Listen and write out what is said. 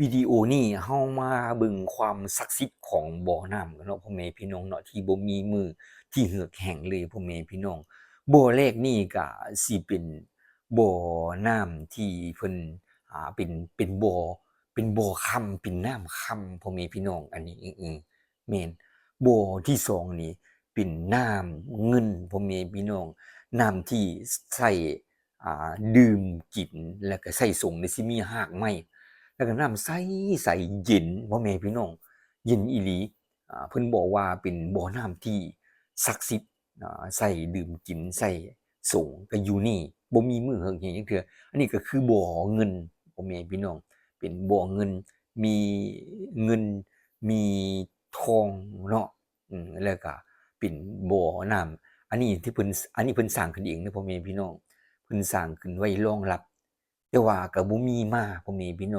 วิดีโอนี้เฮามาเบิ่งความศักดิ์สิทธิ์ของบ่อน้ำกันเนาะพ่อแม่พี่น้องเนาะที่บ่มีมือที่เหือกแห้งเลยพ่อแม่พี่น้องบ่อแรกนี่ก็สิเป็นบ่อน้ำที่เพิ่นอ่าเป็นเป็นบ่อเป็นบ่อค่ำเป็นน้ำค่ำพ่อแม่พี่น้องอันนี้อือแม่นบ่อที่สองนี่เป็นน้ำเงินพ่อแม่พี่น้องน้ำที่ใช้อ่าดื่มกินแล้วก็ใช้ส่งในสิมีรากไม้ แล้วก็น้ำใสใสเย็นพ่อแม่พี่น้องเย็นอีหลีอ่าเพิ่นบอกว่าเป็นบ่อน้ำที่ศักดิ์สิทธิ์อ่าใส่ดื่มกินใส่สงก็อยู่นี่บ่มีมือเหิงเห็นจังเทื่ออันนี้ก็คือบ่อเงินพ่อแม่พี่น้อง เป็นบ่อเงินมีเงินมีทองเนาะอืมแล้วก็เป็นบ่อน้ำอันนี้ที่เพิ่นอันนี้เพิ่นสร้างขึ้นเองเด้อพ่อแม่พี่น้องเพิ่นสร้างขึ้นไว้รองรับ แต่ว่าก็บ่มีมาพ่อแม่พี่น้อง